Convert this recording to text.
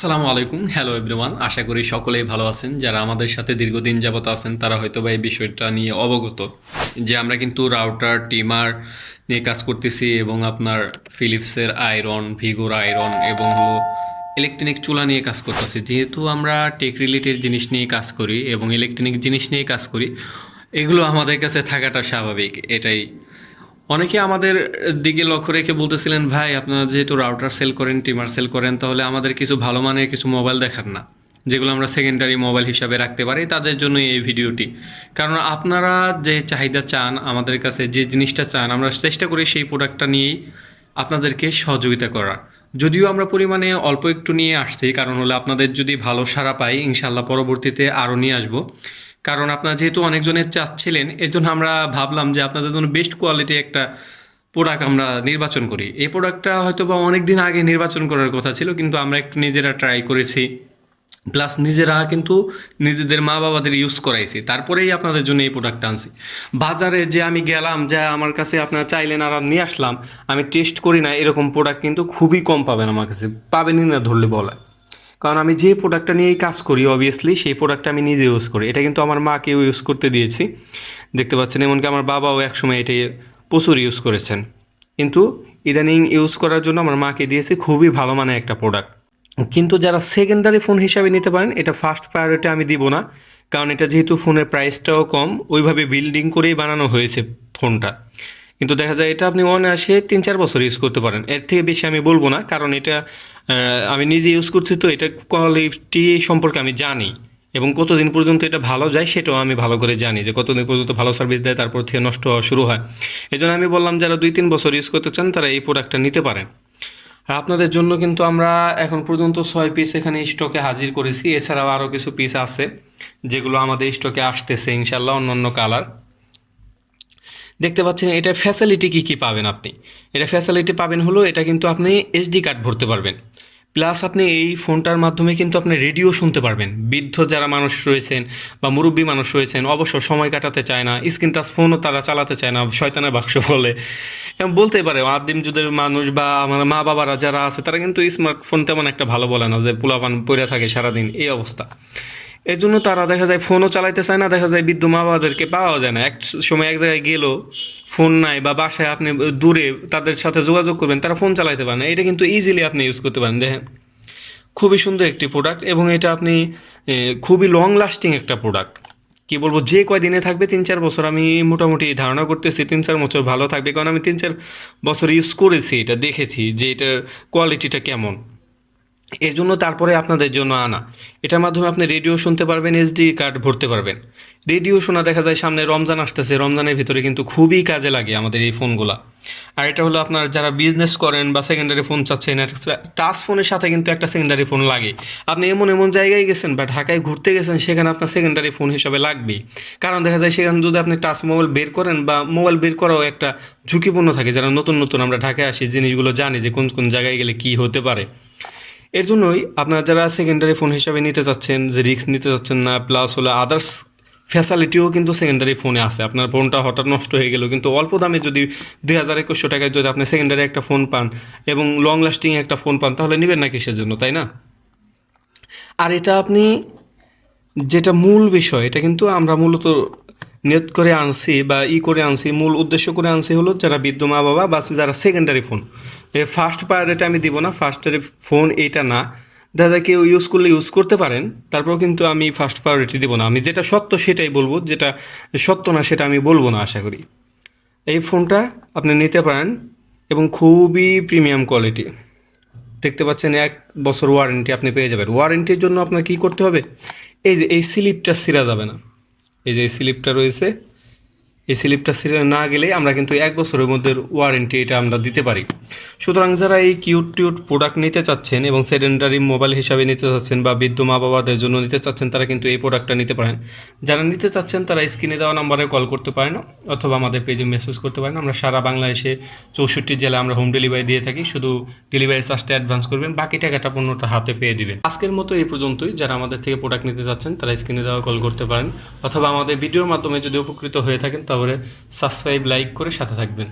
আসসালামু আলাইকুম। Hello everyone আশা করি সকলেই ভালো আছেন। যারা আমাদের সাথে দীর্ঘদিন যাবত আছেন, তারা হয়তো বা এই বিষয়টা নিয়ে অবগত যে আমরা কিন্তু রাউটার টিমার নিয়ে কাজ করতেছি এবং আপনার ফিলিপসের আয়রন ভিগোর আয়রন এবং হলো ইলেকট্রনিক চুলা নিয়ে কাজ করতেছি। যেহেতু আমরা টেক রিলেটেড জিনিস নিয়ে কাজ করি এবং ইলেকট্রনিক জিনিস নিয়ে কাজ করি, এগুলো আমাদের কাছে থাকাটা স্বাভাবিক। এটাই অনেকে আমাদের দিকে লক্ষ্য রেখে বলতেছিলেন, ভাই, আপনারা যেহেতু রাউটার সেল করেন টিমার সেল করেন, তাহলে আমাদের কিছু ভালো মানের কিছু মোবাইল দেখান না, যেগুলো আমরা সেকেন্ডারি মোবাইল হিসাবে রাখতে পারি, তাদের জন্য এই ভিডিওটি কারণ আপনারা যে চাহিদা চান, আমাদের কাছে যে জিনিসটা চান, আমরা চেষ্টা করি সেই প্রোডাক্টটা নিয়েই আপনাদেরকে সহযোগিতা করার। যদিও আমরা পরিমাণে অল্প একটু নিয়ে আসছি, কারণ হলো আপনাদের যদি ভালো সাড়া পাই ইনশাল্লাহ পরবর্তীতে আরও নিয়ে আসব। কারণ আপনারা যেহেতু অনেকজনের চাচ্ছিলেন এর জন্য আমরা ভাবলাম যে আপনাদের জন্য বেস্ট কোয়ালিটি একটা প্রোডাক্ট আমরা নির্বাচন করি। এই প্রোডাক্টটা হয়তো বা অনেক দিন আগে নির্বাচন করার কথা ছিল, কিন্তু আমরা একটু নিজেরা ট্রাই করেছি। প্লাস নিজেরা কিন্তু নিজেদের মা বাবাদের ইউজ করাইছি, তারপরেই আপনাদের জন্য এই প্রোডাক্টটা আনছি। বাজারে যে আমি গেলাম, যে আমার কাছে আপনারা চাইলেন আর নিয়ে আসলাম, আমি টেস্ট করি না, এরকম প্রোডাক্ট কিন্তু খুবই কম পাবেন আমার কাছে। পাবেনই না ধরলে বলা কারণ আমি যে প্রোডাক্টটা নিয়েই কাজ করি অবভিয়াসলি সেই প্রোডাক্টটা আমি নিজে ইউজ করি। এটা কিন্তু আমার মাকেও ইউজ করতে দিয়েছি। দেখতে পাচ্ছেন, এমনকি আমার বাবাও একসময় এটি প্রচুর ইউজ করেছেন। কিন্তু ইদানিং ইউজ করার জন্য আমার মাকে দিয়েছি খুবই ভালো মানের একটা প্রোডাক্ট কিন্তু যারা সেকেন্ডারি ফোন হিসাবে নিতে পারেন, এটা ফার্স্ট প্রায়োরিটি আমি দিব না। কারণ এটা যেহেতু ফোনের প্রাইসটাও কম, ওইভাবে বিল্ডিং করেই বানানো হয়েছে ফোনটা কিন্তু দেখা যায় এটা আপনি অনায়াসে তিন চার বছর ইউজ করতে পারেন। এর থেকে বেশি আমি বলব না, কারণ এটা আমি নিজে ইউজ করছি তো এটা কোয়ালিটি সম্পর্কে আমি জানি। এবং কতদিন পর্যন্ত এটা ভালো যায় সেটাও আমি ভালো করে জানি যে কতদিন পর্যন্ত ভালো সার্ভিস দেয়, তারপর থেকে নষ্ট হওয়া শুরু হয়। এই জন্য আমি বললাম, যারা দুই তিন বছর ইউজ করতে চান, তারা এই প্রোডাক্টটা নিতে পারেন। আপনাদের জন্য কিন্তু আমরা এখন পর্যন্ত ছয় পিস এখানে স্টকে হাজির করেছি। এছাড়াও আরও কিছু পিস আছে, যেগুলো আমাদের স্টকে আসতেছে ইনশাল্লাহ অন্য অন্য কালার দেখতে পাচ্ছেন এটা ফ্যাসিলিটি কী কী পাবেন আপনি? এটা ফ্যাসিলিটি পাবেন হলো, এটা কিন্তু আপনি এসডি কার্ড ভরতে পারবেন। প্লাস আপনি এই ফোনটার মাধ্যমে কিন্তু আপনি রেডিও শুনতে পারবেন। বৃদ্ধ যারা মানুষ রয়েছেন বা মুরব্বী মানুষ রয়েছেন অবশ্য সময় কাটাতে চায় না স্ক্রিন টাচ ফোনও তারা চালাতে চায় না, শয়তানের বাক্স বলে। এবং বলতে পারে, আদিম যুগের মানুষ বা আমার মা বাবারা যারা আছে, তারা কিন্তু স্মার্টফোন তেমন একটা ভালো বলে না, যে পোলাপান পড়ে থাকে সারাদিন, এই অবস্থা। এর জন্য তারা দেখা যায় ফোনও চালাইতে চায় না, দেখা যায় বৃদ্ধ মা বাবাদেরকে পাওয়া যায় না। এক সময় এক জায়গায় গেল, ফোন নাই বা বাসায় আপনি দূরে তাদের সাথে যোগাযোগ করবেন, তারা ফোন চালাইতে পারেন না। এটা কিন্তু ইজিলি আপনি ইউজ করতে পারেন। দেখেন, খুবই সুন্দর একটি প্রোডাক্ট এবং এটা আপনি খুবই লং লাস্টিং একটা প্রোডাক্ট কি বলব, যে কয়দিনে থাকবে, তিন চার বছর আমি মোটামুটি ধারণা করতেছি, তিন চার বছর ভালো থাকবে। কারণ আমি তিন চার বছর ইউজ করেছি, এটা দেখেছি যে এটার কোয়ালিটিটা কেমন। এর জন্য তারপরে আপনাদের জন্য আনা। এটার মাধ্যমে আপনি রেডিও শুনতে পারবেন এসডি কার্ড ভরতে পারবেন। রেডিও শোনা দেখা যায় সামনে রমজান আসতেছে, রমজানের ভিতরে কিন্তু খুবই কাজে লাগে আমাদের এই ফোনগুলা। আর এটা হলো আপনার যারা বিজনেস করেন বা সেকেন্ডারি ফোন চাচ্ছেন টাচ ফোনের সাথে কিন্তু একটা সেকেন্ডারি ফোন লাগে। আপনি এমন এমন জায়গায় গেছেন বা ঢাকায় ঘুরতে গেছেন, সেখানে আপনার সেকেন্ডারি ফোন হিসাবে লাগবেই। কারণ দেখা যায় সেখানে যদি আপনি টাচ মোবাইল বের করেন বা মোবাইল বের করাও একটা ঝুঁকিপূর্ণ থাকে। যারা নতুন নতুন আমরা ঢাকায় আসি, জিনিসগুলো জানি যে কোন কোন জায়গায় গেলে কী হতে পারে। এর জন্যই আপনারা যারা সেকেন্ডারি ফোন হিসাবে নিতে চাচ্ছেন, যে রিস্ক নিতে চাচ্ছেন না প্লাস হলো আদার্স ফ্যাসিলিটিও কিন্তু সেকেন্ডারি ফোনে আছে। আপনার ফোনটা হঠাৎ নষ্ট হয়ে গেল, কিন্তু অল্প দামে যদি দুই হাজার একুশশো টাকায় যদি আপনি সেকেন্ডারি একটা ফোন পান এবং লং লাস্টিং একটা ফোন পান, তাহলে নেবেন না কিসের জন্য তাই না? আর এটা আপনি, যেটা মূল বিষয়, এটা কিন্তু আমরা মূলত নিয়ত করে আনছি বা ই করে আনছি, মূল উদ্দেশ্য করে আনছি হলো যারা বৃদ্ধ মা বাবা বা যারা সেকেন্ডারি ফোন ফার্স্ট প্রায়োরিটি আমি দিব না ফার্স্টের ফোন এইটা না। দাদা, কেউ ইউজ করলে ইউজ করতে পারেন, তারপরেও কিন্তু আমি ফার্স্ট প্রায়োরিটি দিব না। আমি যেটা সত্য সেটাই বলব, যেটা সত্য না সেটা আমি বলব না, আশা করি। এই ফোনটা আপনি নিতে পারেন এবং খুবই প্রিমিয়াম কোয়ালিটি দেখতে পাচ্ছেন এক বছর ওয়ারেন্টি আপনি পেয়ে যাবেন। ওয়ারেন্টির জন্য আপনার কি করতে হবে? এই যে, এই স্লিপটা ছিঁড়া যাবে না। এই যে স্লিপটা রয়েছে এই স্লিপটা না গেলে আমরা কিন্তু এক বছরের মধ্যে ওয়ারেন্টি এটা আমরা দিতে পারি। সুতরাং যারা এই কিউট টিউট প্রোডাক্ট নিতে চাচ্ছেন এবং সেকেন্ডারি মোবাইল হিসাবে নিতে চাচ্ছেন বা বৃদ্ধ মা বাবাদের জন্য নিতে চাচ্ছেন, তারা কিন্তু এই প্রোডাক্টটা নিতে পারেন। যারা নিতে চাচ্ছেন, তারা স্ক্রিনে দেওয়া নাম্বারে কল করতে পারেন অথবা আমাদের পেজে মেসেজ করতে পারেন। আমরা সারা বাংলাদেশে চৌষট্টি জেলায় আমরা হোম ডেলিভারি দিয়ে থাকি। শুধু ডেলিভারি চার্জটা অ্যাডভান্স করবেন, বাকি টাকাটা পণ্যটা হাতে পেয়ে দিবেন। আজকের মতো এই পর্যন্তই। যারা আমাদের থেকে প্রোডাক্ট নিতে চাচ্ছেন, তারা স্ক্রিনে দেওয়া কল করতে পারেন। অথবা আমাদের ভিডিওর মাধ্যমে যদি উপকৃত হয়ে থাকেন, তাহলে সাবস্ক্রাইব লাইক করে সাথে থাকবেন।